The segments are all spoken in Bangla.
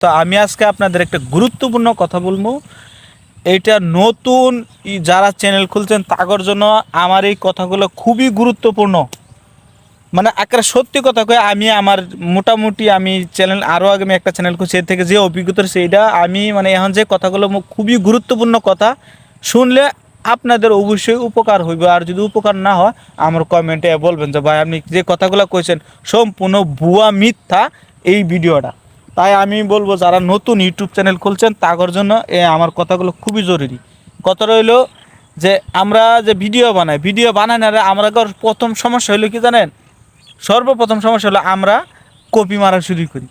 তো আমি আজকে আপনাদের একটা গুরুত্বপূর্ণ কথা বলব। এটা নতুন যারা চ্যানেল খুলছেন, তাগর জন্য আমার এই কথাগুলো খুবই গুরুত্বপূর্ণ। মানে একটা সত্যি কথা কয়ে আমি আমার মোটামুটি আমি চ্যানেল আরও আগে আমি একটা চ্যানেল খুলছি, এর থেকে যে অভিজ্ঞতা সেইটা আমি মানে এখন যে কথাগুলো খুবই গুরুত্বপূর্ণ কথা শুনলে আপনাদের অবশ্যই উপকার হইবে। আর যদি উপকার না হয়, আমার কমেন্টে বলবেন যে, ভাই, আপনি যে কথাগুলো কইছেন, সম্পূর্ণ ভুয়া মিথ্যা এই ভিডিওটা। তাই আমি বলব, যারা নতুন ইউটিউব চ্যানেল খুলছেন, তাগর জন্য এ আমার কথাগুলো খুবই জরুরি। কথা রইল যে, আমরা যে ভিডিও বানাই ভিডিও বানাই না আমরা প্রথম সমস্যা হলো কি জানেন? সর্বপ্রথম সমস্যা হলো আমরা কপি মারা শুরু করি।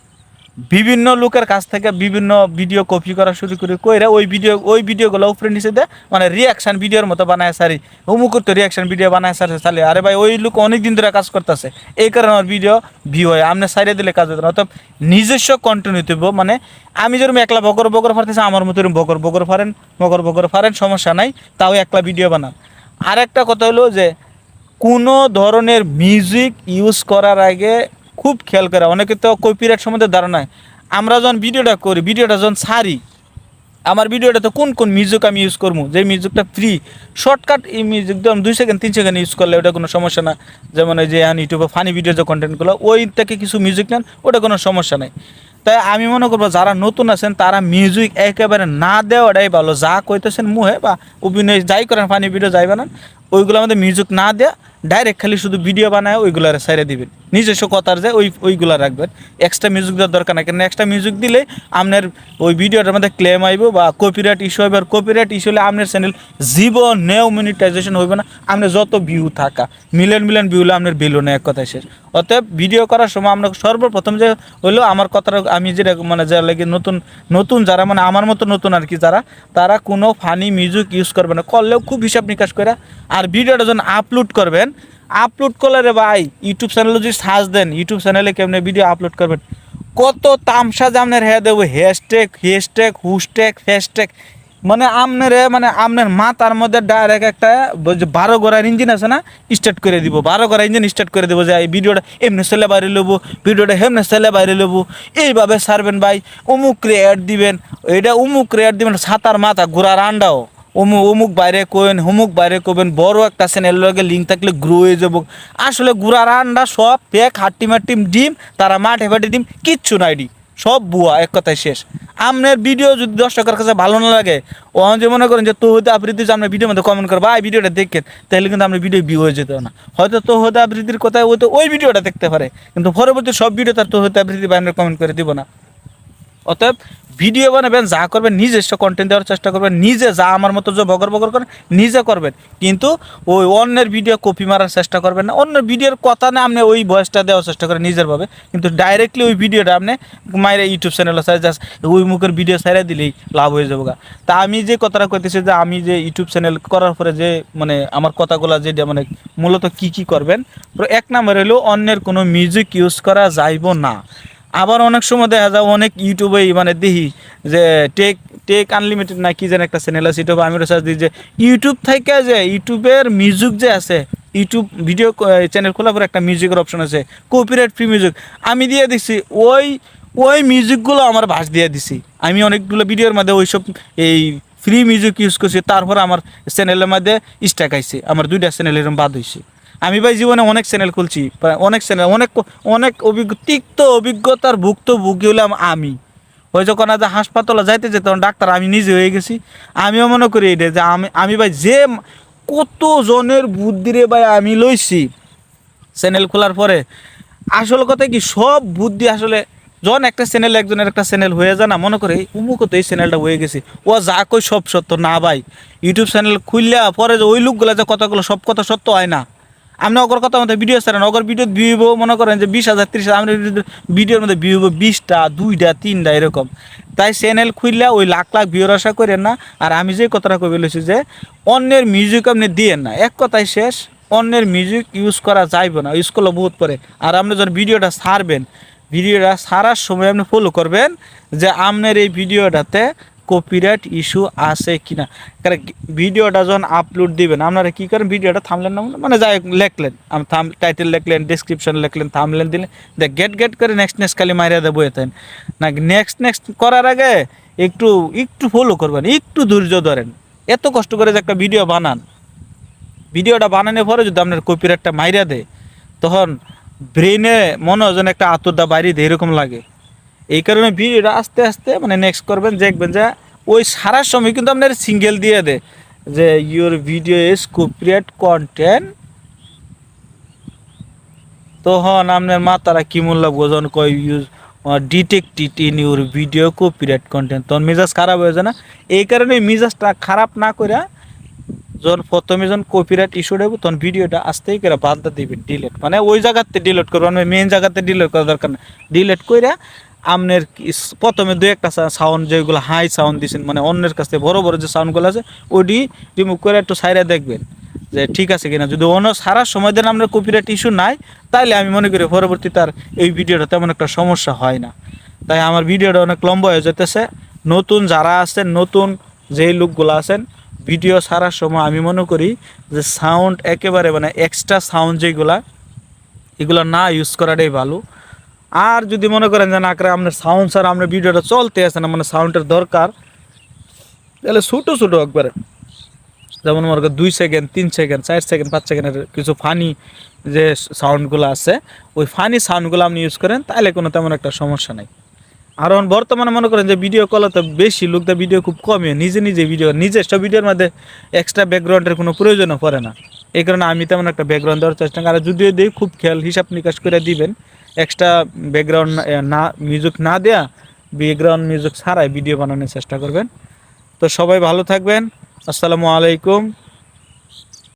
বিভিন্ন লোকের কাছ থেকে বিভিন্ন ভিডিও কপি করা শুরু করি কইরা ওই ভিডিও ওই ভিডিওগুলো উপরে নিচে দেয় মানে রিয়াকশন ভিডিওর মতো বানায় সারি। অমুকের তো রিয়াকশন ভিডিও বানায় সারি চালে আরে ভাই, ওই লোক অনেক দিন ধরে কাজ করতেছে। এই কারণে আমার ভিডিও ভিউ হয়। আপনি সাইডে দিলে কাজ হতো অর্থাৎ নিজস্ব কন্টিনিউ মানে আমি যেরকম একলা বকর বকর ফারতেছি আমার মতো এরকম বকর বকর ফারেন বকর বকর ফারেন সমস্যা নাই। তাও একলা ভিডিও বানান। আর একটা কথা হলো যে কোনো ধরনের মিউজিক ইউজ করার আগে খুব খেয়াল করে, অনেকে তো কপিরাইট সম্বন্ধে ধারণা আমরা যখন ভিডিওটা করি, ভিডিওটা যখন ছাড়ি, আমার ভিডিওটাতে কোন কোন মিউজিক আমি ইউজ করব? যে মিউজিকটা ফ্রি শর্টকাট এই মিউজিক ধরুন দুই সেকেন্ড তিন সেকেন্ড ইউজ করলে ওটা কোনো সমস্যা না। যেমন এই যে ইউটিউবে ফানি ভিডিও যে কন্টেন্টগুলো ওই থেকে কিছু মিউজিক নেন, ওটা কোনো সমস্যা নেই। তাই আমি মনে করব, যারা নতুন আছেন, তারা মিউজিক একেবারে না দেওয়াটাই ভালো। যা কইতেছেন মুহে বা অভিনয় যাই করেন ফানি ভিডিও যাই বানান, ওইগুলো আমাদের মিউজিক না দেয়া ডাইরেক্ট খালি শুধু ভিডিও বানায়, ওইগুলার সাইডে দিবেন। নিজস্ব কথার যে ওই ওইগুলো রাখবেন। এক্সট্রা মিউজিক দেওয়ার দরকার নাই কারণ এক্সট্রা মিউজিক দিলে আপনার ওই ভিডিওটার মধ্যে ক্লেম আইব বা কপিরাইট ইস্যু হবে আর কপিরাইট ইস্যু হলে আপনার চ্যানেল জীবন নেও মনিটাইজেশন হইবে না। আপনার যত ভিউ থাকা মিলিয়ন মিলিয়ন ভিউ হলে আপনার বিল নেই এক কথায় শেষ। অতএব ভিডিও করার সময় আমরা সর্বপ্রথম যে হইল আমার কথাটা আমি যেটা মানে যা লাগে নতুন নতুন যারা মানে আমার মতো নতুন আর কি যারা, তারা কোনো ফানি মিউজিক ইউজ করবে না। করলেও খুব হিসাব নিকাশ করে। আর ভিডিওটা যখন আপলোড করবেন আপলোড করলে রে ভাই ইউটিউব চ্যানেলে যদি সার্চ দেন ইউটিউব চ্যানেলে কেমনে ভিডিও আপলোড করবেন? কত তামসা আপনার হ্যাঁ দেবো হ্যাশট্যাগ হ্যাশট্যাগ হুশট্যাগ ফ্যাশট্যাগ মানে আপনার মানে আপনার মাথার মধ্যে ডাইরেক্ট একটা বারো গড়ার ইঞ্জিন আছে না স্টার্ট করে দিব। বারো গড়া ইঞ্জিন স্টার্ট করে দিব যে, এই ভিডিওটা এমনি সেলে বাইরে লবো ভিডিওটা হেমনে সেলে বাইরে লবো এইভাবে সারবেন ভাই অমুক রে রেয়ার দিবেন এটা অমুক রেয়ার দিবেন, সাঁতার মাথা ঘোরার আন্ডাও। অমুক অমুক বাইরে কইন হুমুক বাইরে কবেন বড় একটা চ্যানেলের লগে লিঙ্ক থাকলে গ্রো হয়ে যাব। আসলে গুড়ার আন্ডা সব, পেক, হাট্টি মাট্টিম ডিম, তারা মাঠে ফাটে ডিম, কিচ্ছু নাই ডি সব বুয়া, এক কথায় শেষ। আপনার ভিডিও যদি দর্শকের কাছে ভালো না লাগে, ও যে মনে করেন যে তো হতে আবৃত্তি যে আপনার ভিডিওর মধ্যে কমেন্ট করব এই ভিডিওটা দেখেন। তাহলে কিন্তু আপনার ভিডিও ভিউ হয়ে যেত না। হয়তো তো হতে আবৃত্তির কথায় ওই তো ওই ভিডিওটা দেখতে পারে, কিন্তু পরবর্তী সব ভিডিও তার তো হতে আবৃত্তি বা আপনার কমেন্ট করে দিব না। অতএব ভিডিও বানাবেন, যা করবেন নিজস্ব কন্টেন্ট দেওয়ার চেষ্টা করবেন, নিজে যা আমার মতো যে বগর বগর করেন, নিজে করবেন। কিন্তু ওই অন্যের ভিডিও কপি মারার চেষ্টা করবেন না। অন্য ভিডিওর কথা না আপনি ওই ভয়েসটা দেওয়ার চেষ্টা করেন নিজের ভাবে। কিন্তু ডাইরেক্টলি ওই ভিডিওটা আপনি মায়ের ইউটিউব চ্যানেলে সাইজ জাস্ট ওই মুখের ভিডিও সাইড়ে দিলেই লাভ হয়ে যাব তা আমি যে কথাটা কইতেছি যে আমি যে ইউটিউব চ্যানেল করার পরে যে মানে আমার কথাগুলো যেটা মানে মূলত কি কি করবেন এক নাম্বার হলো অন্যের কোনো মিউজিক ইউজ করা যাইব না। আবার অনেক সময় দেখা যায় অনেক ইউটিউবে মানে দেখি যে টেক টেক আনলিমিটেড না কি যেন একটা চ্যানেল আছে, ইউটিউবে আমি সার্চ দিই যে ইউটিউব থেকে যে ইউটিউবের মিউজিক যে আছে, ইউটিউব ভিডিও চ্যানেল খোলা পরে একটা মিউজিকের অপশন আছে কপিরাইট ফ্রি মিউজিক আমি দিয়ে দিছি, ওই ওই মিউজিকগুলো আমার ভাস দিয়ে দিছি। আমি অনেকগুলো ভিডিওর মধ্যে ওইসব এই ফ্রি মিউজিক ইউজ করছি, তারপর আমার চ্যানেলের মধ্যে স্ট্যাক আইছে, আমার দুইটা চ্যানেল এরকম বাদ হয়েছে আমি ভাই জীবনে অনেক চ্যানেল খুলছি অনেক চ্যানেল অনেক অনেক অভিজ্ঞ তিক্ত অভিজ্ঞতার ভুক্তভোগী হলাম আমি। ওই যখন আজ হাসপাতালে যাইতে যেত তখন ডাক্তার, আমি নিজে হয়ে গেছি। আমিও মনে করি এটা যে আমি আমি ভাই যে কত জনের বুদ্ধি রে ভাই আমি লইছি চ্যানেল খোলার পরে। আসল কথা কি, সব বুদ্ধি আসলে যখন একটা চ্যানেল একজনের একটা চ্যানেল হয়ে যায় না, মনে করে উমুক এই চ্যানেলটা হয়ে গেছে। ও যা কই সব সত্য, না ভাই। ইউটিউব চ্যানেল খুললা পরে যে ওই লোকগুলা যে কথাগুলো, সব কথা সত্য হয় না। আপনি অগর কথা মতো ভিডিও ছাড়েন অগর ভিডিও ভিউব মনে করেন যে বিশ হাজার, ত্রিশ হাজার ভিডিওর মধ্যে ভিউব বিশটা, দুইটা, তিনটা, এরকম। তাই চ্যানেল খুললে ওই লাখ লাখ ভিউর আশা করেন না। আর আমি যে কথাটা কই বলেছি যে, অন্যের মিউজিক আপনি দিয়েন না। এক কথায় শেষ, অন্যের মিউজিক ইউজ করা যাইব না। ইউজ করলে বহুত পরে। আর আপনি যখন ভিডিওটা ছাড়বেন ভিডিওটা সারার সময় আপনি ফলো করবেন যে আপনার এই ভিডিওটাতে কপিরাইট ইস্যু আছে কিনা? কারণ ভিডিওটা যখন আপলোড দিবেন, আপনারা কী করেন? ভিডিওটা থামলেন না মানে যাই লেখলেন। থাম টাইটেল লেখলেন ডিসক্রিপশন লেখলেন থামলেন দিলেন, দেখ গেট গেট করে নেক্সট নেক্সট খালি মারিয়া দেবো এতেন না নেক্সট নেক্সট করার আগে একটু একটু ফলো করবেন, একটু ধৈর্য ধরেন। এত কষ্ট করে যে একটা ভিডিও বানান। ভিডিওটা বানানোর পরে যদি আপনার কপিরাইটটা মাইরা দেয়, তখন ব্রেনে মনে হয় যেন একটা আতরদা বাইরে দেয়, এরকম লাগে। এই কারণে ভিডিওটা আস্তে আস্তে মানে নেক্সট করবেন, দেখবেন যে ওই সারার সময় কিন্তু আপনার সিঙ্গেল দিয়ে দেয় যে your video is copyright content তখন আপনার মাতারা কি মূল্য বোঝন, কয় use detected in your video copyright content তখন মেজাজ খারাপ হয়ে যায় না। এই কারণে মেজাজটা খারাপ না করে যখন প্রথমে যখন কপিরাইট ইস্যু দেবো তখন ভিডিওটা আস্তেই করে বাদ দিবে ডিলেট মানে ওই জায়গাতে ডিলিট করবেন, মেন জায়গাতে ডিলেট করা দরকার না। ডিলিট করে আপনার কি- প্রথমে দু একটা সাউন্ড যেগুলো হাই সাউন্ড দিছেন মানে অন্যের কাছ থেকে বড় বড় যে সাউন্ডগুলো আছে ওটি রিমুভ করে একটু সাইডে দেখবেন যে ঠিক আছে কিনা। যদি অন্য সারা সময় দেন আপনার কপিরাইট ইস্যু নাই, তাইলে আমি মনে করি পরবর্তী তার এই ভিডিওটা তেমন একটা সমস্যা হয় না। তাই আমার ভিডিওটা অনেক লম্বা হয়ে যেতেছে নতুন যারা আছেন, নতুন যেই লোকগুলো আছেন, ভিডিও ছাড়ার সময় আমি মনে করি যে সাউন্ড একেবারে মানে এক্সট্রা সাউন্ড যেগুলা, এগুলো না ইউজ করাটাই ভালো। আর যদি মনে করেন যে না করে আপনার সাউন্ড ছাড়া আপনার ভিডিওটা চলতে আছে না মানে সাউন্ডের দরকার, তাহলে ছোটো ছোটো একবারে। যেমন মনে করেন দুই সেকেন্ড তিন সেকেন্ড চার সেকেন্ড পাঁচ সেকেন্ডের কিছু ফানি যে সাউন্ডগুলো আছে, ওই ফানি সাউন্ডগুলো আপনি ইউজ করেন, তাহলে কোনো তেমন একটা সমস্যা নাই। আর এখন বর্তমানে মনে করেন যে ভিডিও কলে তো বেশি লোকদের ভিডিও খুব কমই, নিজে নিজে ভিডিও নিজস্ব ভিডিওর মধ্যে এক্সট্রা ব্যাকগ্রাউন্ডের কোনো প্রয়োজনও পড়ে না। এই কারণে আমি তেমন একটা ব্যাকগ্রাউন্ড দেওয়ার চেষ্টা করি। আর যদিও দিই খুব খেয়াল হিসাব নিকাশ করে দিবেন এক্সট্রা ব্যাকগ্রাউন্ড না মিউজিক না দেয়া ব্যাকগ্রাউন্ড মিউজিক ছাড়াই ভিডিও বানানোর চেষ্টা করবেন। তো সবাই ভালো থাকবেন। আসসালামু আলাইকুম।